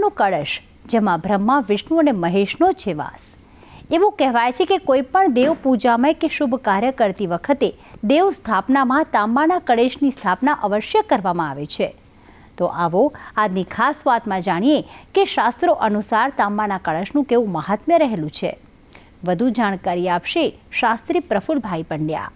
તાંબાનો કળશ, જેમાં બ્રહ્મા, વિષ્ણુ અને મહેશનો છે વાસ. એવું કહેવાય છે કે કોઈ દેવ પૂજામાં કે શુભ કાર્ય કરતી વખતે દેવ સ્થાપનામાં તાંબાના કળશની સ્થાપના અવશ્ય કરવામાં આવે છે. તો આવો આજની ખાસ વાતમાં જાણીએ કે શાસ્ત્રો અનુસાર તાંબાના કળશનું કેવું મહાત્મ્ય રહેલું છે. વધુ જાણકારી આપશે શાસ્ત્રી પ્રફુલભાઈ પંડ્યા.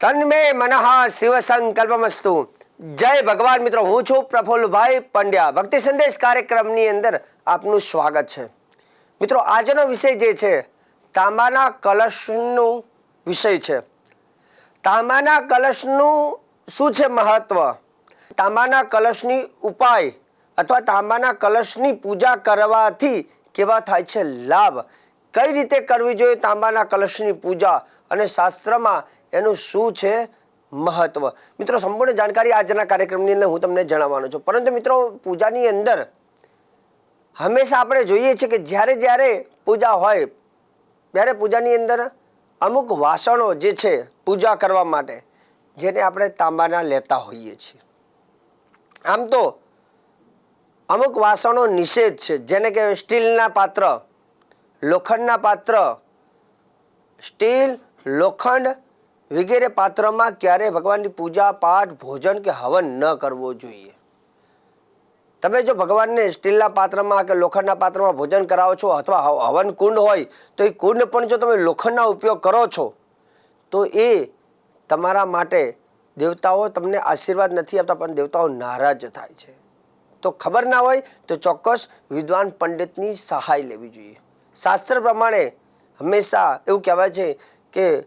તન્મે મનઃ શિવ સંકલ્પમસ્તુ. જય ભગવાન મિત્રો, હું છું પ્રફુલ્લભાઈ પંડ્યા. ભક્તિ સંદેશ કાર્યક્રમની અંદર આપનું સ્વાગત છે. મિત્રો, આજનો વિષય જે છે, તાંબાના કલશનું વિષય છે. તાંબાના કલશનું શું છે મહત્વ? તાંબાના કલશની ઉપાય અથવા તાંબાના કલશની પૂજા કરવાથી કેવા થાય છે લાભ? કઈ રીતે કરવી જોઈએ તાંબાના કલશની પૂજા? અને શાસ્ત્રમાં એનું શું છે મહત્વ. મિત્રો, સંપૂર્ણ જાણકારી આજના કાર્યક્રમની અંદર હું તમને જણાવવાનો છું. પરંતુ મિત્રો, પૂજાની અંદર હંમેશા આપણે જોઈએ છીએ કે જ્યારે જ્યારે પૂજા હોય, ત્યારે પૂજાની અંદર અમુક વાસણો જે છે પૂજા કરવા માટે, જેને આપણે તાંબાના લેતા હોઈએ છીએ. આમ તો અમુક વાસણો નિષેધ છે, જેને કે સ્ટીલના પાત્ર, લોખંડના પાત્ર, સ્ટીલ, લોખંડ વગેરે પાત્રમાં ક્યારેય ભગવાનની પૂજા, પાઠ, ભોજન કે હવન ન કરવો જોઈએ. તમે જો ભગવાનને સ્ટીલના પાત્રમાં કે લોખંડના પાત્રમાં ભોજન કરાવો છો અથવા હવન કુંડ હોય, તો એ કુંડ પણ જો તમે લોખંડના ઉપયોગ કરો છો, તો એ તમારા માટે દેવતાઓ તમને આશીર્વાદ નથી આપતા, પણ દેવતાઓ નારાજ થાય છે. તો ખબર ના હોય, તો ચોક્કસ વિદ્વાન પંડિતની સહાય લેવી જોઈએ. શાસ્ત્ર પ્રમાણે હંમેશા એવું કહેવાય છે કે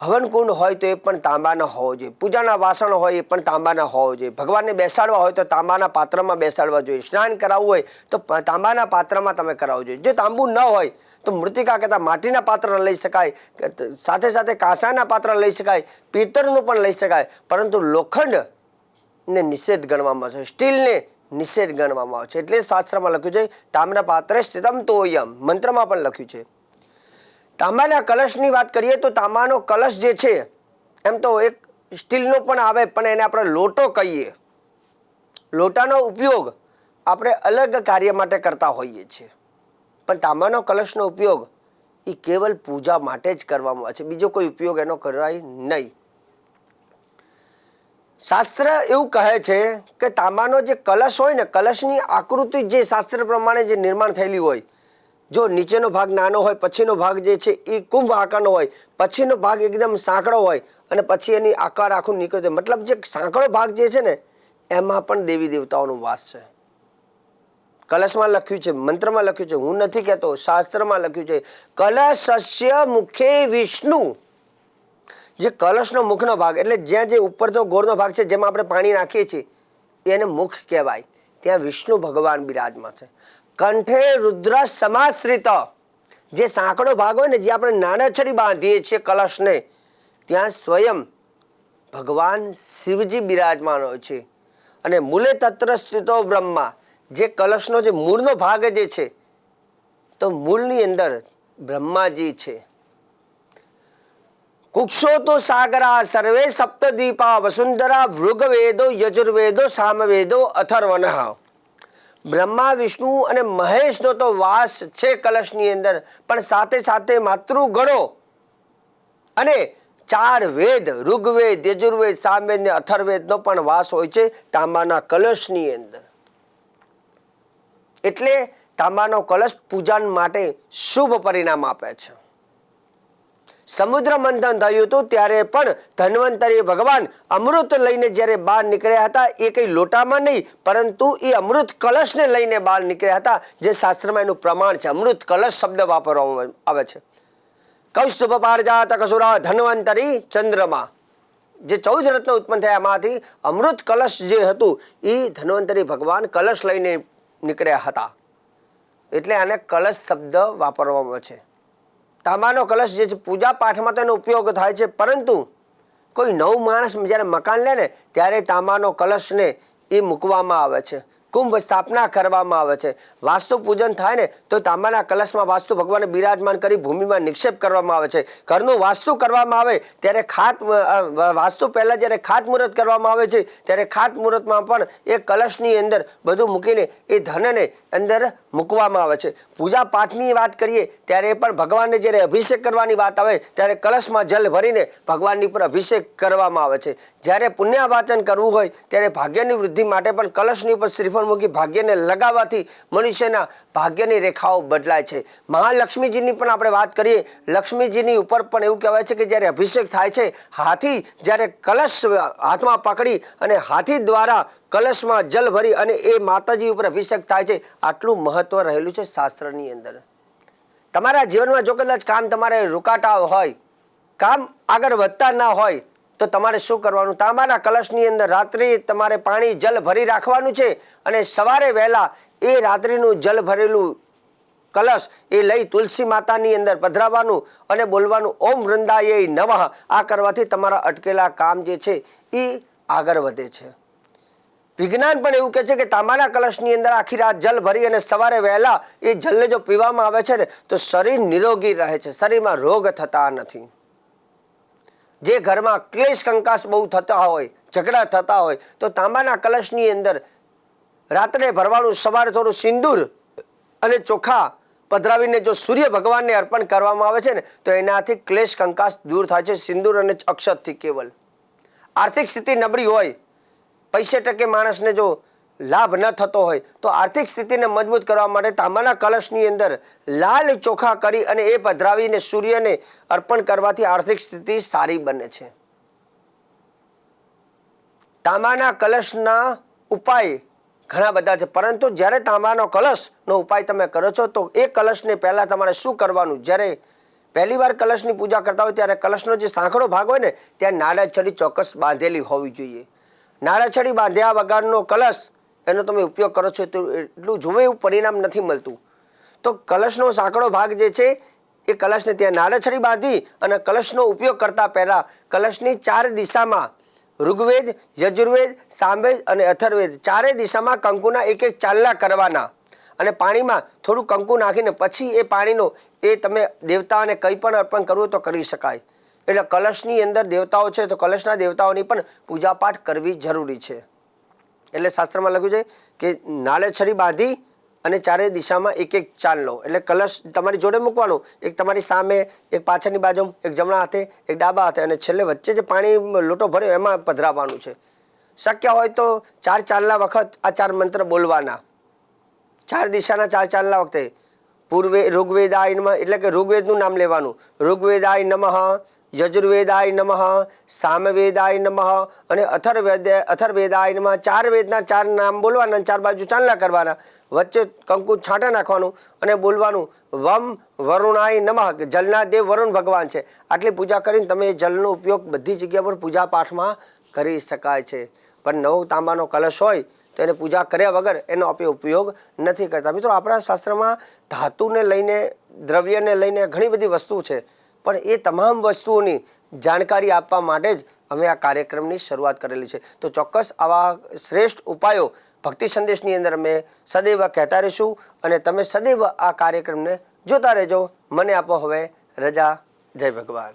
હવનકુંડ હોય તો એ પણ તાંબાના હોવો જોઈએ. પૂજાના વાસણ હોય એ પણ તાંબાના હોવો જોઈએ. ભગવાનને બેસાડવા હોય તો તાંબાના પાત્રમાં બેસાડવા જોઈએ. સ્નાન કરાવવું હોય તો તાંબાના પાત્રમાં તમે કરાવવું જોઈએ. જો તાંબુ ન હોય તો મૃતિકા કરતાં માટીના પાત્ર લઈ શકાય સાથે સાથે કાંસાના પાત્ર લઈ શકાય, પિત્તળનું પણ લઈ શકાય. પરંતુ લોખંડ ને નિષેધ ગણવામાં આવે છે. સ્ટીલને નિષેધ ગણવામાં આવે છે. એટલે શાસ્ત્રમાં લખ્યું છે, તાંબના પાત્રે સ્થિતમ તોયમ મંત્રમાં પણ લખ્યું છે. તાંબાના કલશની વાત કરીએ તો તાંબાનો કલશ જે છે, એમ તો એક સ્ટીલનો પણ આવે, પણ એને આપણે લોટો કહીએ. લોટાનો ઉપયોગ આપણે અલગ કાર્ય માટે કરતા હોઈએ છીએ. પણ તાંબાનો કલશનો ઉપયોગ એ કેવલ પૂજા માટે જ કરવામાં આવે છે. બીજો કોઈ ઉપયોગ એનો કરાય નહીં. શાસ્ત્ર એવું કહે છે કે તાંબાનો જે કલશ હોય ને, કલશની આકૃતિ જે શાસ્ત્ર પ્રમાણે જે નિર્માણ થયેલી હોય જો નીચેનો ભાગ નાનો હોય, પછીનો ભાગ જે છે એ કુંભ આકારનો હોય, પછીનો ભાગ એકદમ સાંકડો હોય અને પછી એની આકાર આખું નીકળે મતલબ જે સાંકડો ભાગ જે છે ને, એમાં પણ દેવી દેવતાઓનો વાસ છે. કલશમાં લખ્યું છે, મંત્રમાં લખ્યું છે, હું નથી કહેતો, શાસ્ત્રમાં લખ્યું છે, કલશસ્ય મુખે વિષ્ણુ. જે કલશનો મુખનો ભાગ, એટલે જ્યાં જે ઉપરનો ગોળનો ભાગ છે, જેમાં આપણે પાણી નાખીએ છીએ, એને મુખ કહેવાય. ત્યાં વિષ્ણુ ભગવાન બિરાજમાં છે. કંઠે રુદ્ર સમાશ્રિત જે સાંકડો ભાગ હોય ને, જે આપણે નાણાછડી બાંધીએ છીએ કલશને, ત્યાં સ્વયં ભગવાન શિવજી બિરાજમાન હોય છે. અને મૂલે તત્ર સ્થિતો બ્રહ્મા. જે કલશનો જે મૂળનો ભાગ જે છે, તો મૂળની અંદર બ્રહ્માજી છે. કુક્ષો તો સાગરા, સર્વે સપ્તદ્વીપા વસુંધરા, ભૃગવેદો, યજુર્વેદો, સામવેદો, અથર્વન. બ્રહ્મા, વિષ્ણુ અને મહેશનો તો વાસ છે કલશની અંદર, પણ સાથે સાથે માતૃગણો અને ચાર વેદ, ઋગ્વેદ, યજુર્વેદ, સામવેદ ને અથર્વેદનો પણ વાસ હોય છે તાંબાના કલશની અંદર. એટલે તાંબાનો કલશ પૂજન માટે શુભ પરિણામ આપે છે. સમુદ્ર મંથન થયું હતું ત્યારે પણ ધન્વંતરી ભગવાન અમૃત લઈને જ્યારે બહાર નીકળ્યા હતા, એ કંઈ લોટામાં નહીં, પરંતુ એ અમૃત કલશને લઈને બહાર નીકળ્યા હતા, જે શાસ્ત્રમાં એનું પ્રમાણ છે. અમૃત કલશ શબ્દ વાપરવામાં આવે છે. કૌસ્તુભ પારજાત કસુરા ધન્વંતરી ચંદ્રમાં. જે ચૌદ રત્નો ઉત્પન્ન થયા, એમાંથી અમૃત કલશ જે હતું, એ ધન્વંતરી ભગવાન કલશ લઈને નીકળ્યા હતા. એટલે આને કલશ શબ્દ વાપરવામાં છે. તાંબાનો કલશ જે પૂજા પાઠમાં તેનો ઉપયોગ થાય છે, પરંતુ કોઈ નવ માણસ જ્યારે મકાન લે ને, ત્યારે તાંબાનો કલશને એ મૂકવામાં આવે છે. કુંભ સ્થાપના કરવામાં આવે છે. વાસ્તુ પૂજન થાય ને તો તાંબાના કલશમાં વાસ્તુ ભગવાનને બિરાજમાન કરી ભૂમિમાં નિક્ષેપ કરવામાં આવે છે. ઘરનું વાસ્તુ કરવામાં આવે ત્યારે ખાત વાસ્તુ પહેલાં જ્યારે ખાત મુહૂર્ત કરવામાં આવે છે, ત્યારે ખાત મુહૂર્તમાં પણ એ કલશની અંદર બધું મૂકીને એ ધનને અંદર મૂકવામાં આવે છે. પૂજા પાઠની વાત કરીએ ત્યારે પણ ભગવાનને જ્યારે અભિષેક કરવાની વાત આવે ત્યારે કલશમાં જલ ભરીને ભગવાનની પર અભિષેક કરવામાં આવે છે. જ્યારે પુણ્યવાચન કરવું હોય ત્યારે ભાગ્યની વૃદ્ધિ માટે પણ કલશની ઉપર શ્રીફળ મૂકી ભાગ્યને લગાવવાથી મનુષ્યના ભાગ્યની રેખાઓ બદલાય છે. મહાલક્ષ્મીજીની પણ આપણે વાત કરીએ, લક્ષ્મીજીની ઉપર પણ એવું કહેવાય છે કે જ્યારે અભિષેક થાય છે, હાથી જ્યારે કલશ હાથમાં પકડી અને હાથી દ્વારા કલશમાં જલ ભરી અને એ માતાજી ઉપર અભિષેક થાય છે, આટલું મહત્વ રહેલું છે શાસ્ત્રની અંદર. તમારા જીવનમાં જો કદાચ કામ તમારે રોકાટા હોય, કામ આગળ વધતા ના હોય તો તમારે શું કરવાનું? તાંબાના કલશની અંદર રાત્રિ તમારે પાણી જલ ભરી રાખવાનું છે અને સવારે વહેલા એ રાત્રિનું જલ ભરેલું કલશ એ લઈ તુલસી માતાની અંદર પધરાવવાનું અને બોલવાનું, ઓમ વૃંદાય નવઃ આ કરવાથી તમારા અટકેલા કામ જે છે એ આગળ વધે છે. વિજ્ઞાન પણ એવું કહે છે કે તાંબાના કલશની અંદર આખી રાત જલ ભરી અને સવારે વહેલા એ જલને જો પીવામાં આવે છે ને, તો શરીર નિરોગી રહે છે. શરીરમાં રોગ થતા નથી. જે ઘરમાં ક્લેશ કંકાસ બહુ થતા હોય, ઝઘડા થતા હોય, તો તાંબાના કલશની અંદર રાત્રે ભરવાનું સવારે થોડું સિંદૂર અને ચોખા પધરાવીને જો સૂર્ય ભગવાનને અર્પણ કરવામાં આવે છે ને, તો એનાથી ક્લેશ કંકાસ દૂર થાય છે, સિંદૂર અને અક્ષતથી કેવલ. આર્થિક સ્થિતિ નબળી હોય પૈસે ટકે માણસને જો લાભ ન થતો હોય, તો આર્થિક સ્થિતિને મજબૂત કરવા માટે તાંબાના કલશની અંદર લાલ ચોખા કરી અને એ પધરાવીને સૂર્યને અર્પણ કરવાથી આર્થિક સ્થિતિ સારી બને છે. તાંબાના કલશના ઉપાય ઘણા બધા છે, પરંતુ જ્યારે તાંબાનો કલશનો ઉપાય તમે કરો છો, તો એ કલશને પહેલાં તમારે શું કરવાનું? જ્યારે પહેલી વાર કલશની પૂજા કરતા હોય, ત્યારે કલશનો જે સાંકડો ભાગ હોય ને, ત્યાં નાળાછડી ચોક્કસ બાંધેલી હોવી જોઈએ. નાળાછડી બાંધ્યા વગરનો કલશ એનો તમે ઉપયોગ કરો છો તો એટલું જુએ એવું પરિણામ નથી મળતું. તો કલશનો સાંકડો ભાગ જે છે, એ કલશને ત્યાં નાળછડી બાંધવી અને કલશનો ઉપયોગ કરતા પહેલાં કલશની ચાર દિશામાં ઋગ્વેદ, યજુર્વેદ સામવેદ અને અથર્વેદ ચારેય દિશામાં કંકુના એક એક ચાલના કરવાના. અને પાણીમાં થોડું કંકુ નાખીને પછી એ પાણીનો એ તમે દેવતાઓને કંઈ પણ અર્પણ કરવું તો કરી શકાય. એટલે કલશની અંદર દેવતાઓ છે તો કલશના દેવતાઓની પણ પૂજાપાઠ કરવી જરૂરી છે. એટલે શાસ્ત્રમાં લખ્યું છે કે નાળે છરી બાંધી અને ચારે દિશામાં એક એક ચાંદ લો. એટલે કલશ તમારી જોડે મૂકવાનો, એક તમારી સામે, એક પાછળની બાજુ એક જમણા હાથે, એક ડાબા હાથે અને છેલ્લે વચ્ચે જે પાણી લોટો ભર્યો એમાં પધરાવવાનું છે. શક્ય હોય તો ચાર ચાલના વખત આ ચાર મંત્ર બોલવાના. ચાર દિશાના ચાર ચાલના વખતે પૂર્વે ઋગ્વેદાય એટલે કે ઋગ્વેદનું નામ લેવાનું. ઋગ્વેદાય નમઃ યજુર્વેદાય નમઃ, સામવેદાય નમઃ અને અથર્વેદ, અથર્વેદાય નમઃ ચાર વેદના ચાર નામ બોલવાના ચાર બાજુ ચાંદલા કરવાના. વચ્ચે કંકુ છાંટા નાખવાનું અને બોલવાનું વમ વરુણાય નમઃ જલના દેવ વરુણ ભગવાન છે. આટલી પૂજા કરીને તમે જલનો ઉપયોગ બધી જગ્યા પર પૂજા પાઠમાં કરી શકાય છે. પણ નવો તાંબાનો કલશ હોય તો એને પૂજા કર્યા વગર એનો આપણે ઉપયોગ નથી કરતા. મિત્રો, આપણા શાસ્ત્રમાં ધાતુને લઈને, દ્રવ્યને લઈને ઘણી બધી વસ્તુ છે. પણ એ તમામ વસ્તુઓની જાણકારી આપવા માટે જ અમે આ કાર્યક્રમની શરૂઆત કરેલી છે. તો ચોક્કસ આવા શ્રેષ્ઠ ઉપાયો ભક્તિ સંદેશની અંદર અમે સદૈવ કહેતા રહીશું અને તમે સદૈવ આ કાર્યક્રમને જોતા રહેજો. મને આપો હવે રજા. જય ભગવાન.